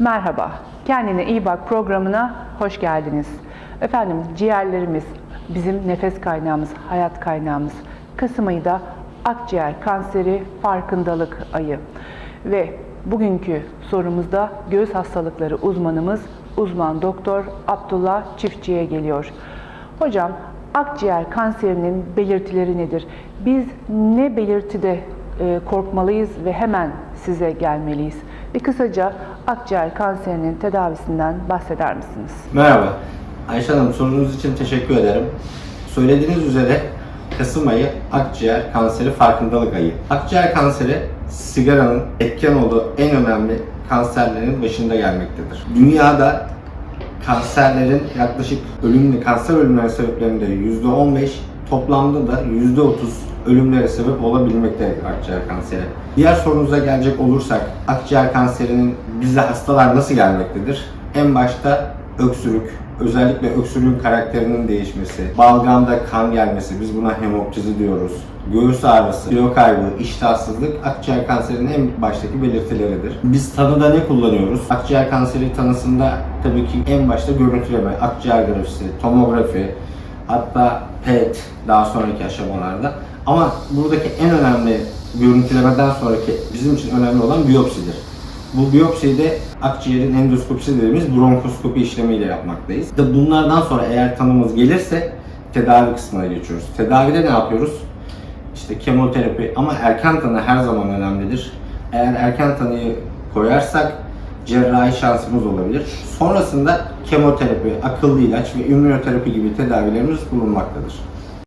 Merhaba, Kendine İyi Bak programına hoş geldiniz. Efendim ciğerlerimiz bizim nefes kaynağımız, hayat kaynağımız. Kasım ayı da akciğer kanseri farkındalık ayı. Ve bugünkü sorumuzda göğüs hastalıkları uzmanımız uzman doktor Abdullah Çiftçi'ye geliyor. Hocam akciğer kanserinin belirtileri nedir? Biz ne belirtide e, korkmalıyız ve hemen size gelmeliyiz? Bir kısaca akciğer kanserinin tedavisinden bahseder misiniz? Merhaba. Ayşe Hanım sorunuz için teşekkür ederim. Söylediğiniz üzere Kasım ayı akciğer kanseri farkındalık ayı. Akciğer kanseri sigaranın etken olduğu en önemli kanserlerin başında gelmektedir. Dünyada kanserlerin yaklaşık ölümlü kanser ölümleri sebeplerinde %15 toplamda da %30 ölümlere sebep olabilmektedir akciğer kanseri. Diğer sorunuza gelecek olursak akciğer kanserinin bize hastalar nasıl gelmektedir? En başta öksürük, özellikle öksürüğün karakterinin değişmesi, balgamda kan gelmesi, biz buna hemoptizi diyoruz. Göğüs ağrısı, kilo kaybı, iştahsızlık akciğer kanserinin en baştaki belirtileridir. Biz tanıda ne kullanıyoruz? Akciğer kanseri tanısında tabii ki en başta görüntüleme, akciğer grafisi, tomografi, hatta PET daha sonraki aşamalarda. Ama buradaki en önemli görüntülemeden sonraki bizim için önemli olan biyopsidir. Bu biyopsiyi de akciğerin endoskopisi dediğimiz bronkoskopi işlemiyle yapmaktayız. İşte bunlardan sonra eğer tanımız gelirse tedavi kısmına geçiyoruz. Tedavide ne yapıyoruz? İşte kemoterapi ama erken tanı her zaman önemlidir. Eğer erken tanıyı koyarsak cerrahi şansımız olabilir. Sonrasında kemoterapi, akıllı ilaç ve immünoterapi gibi tedavilerimiz bulunmaktadır.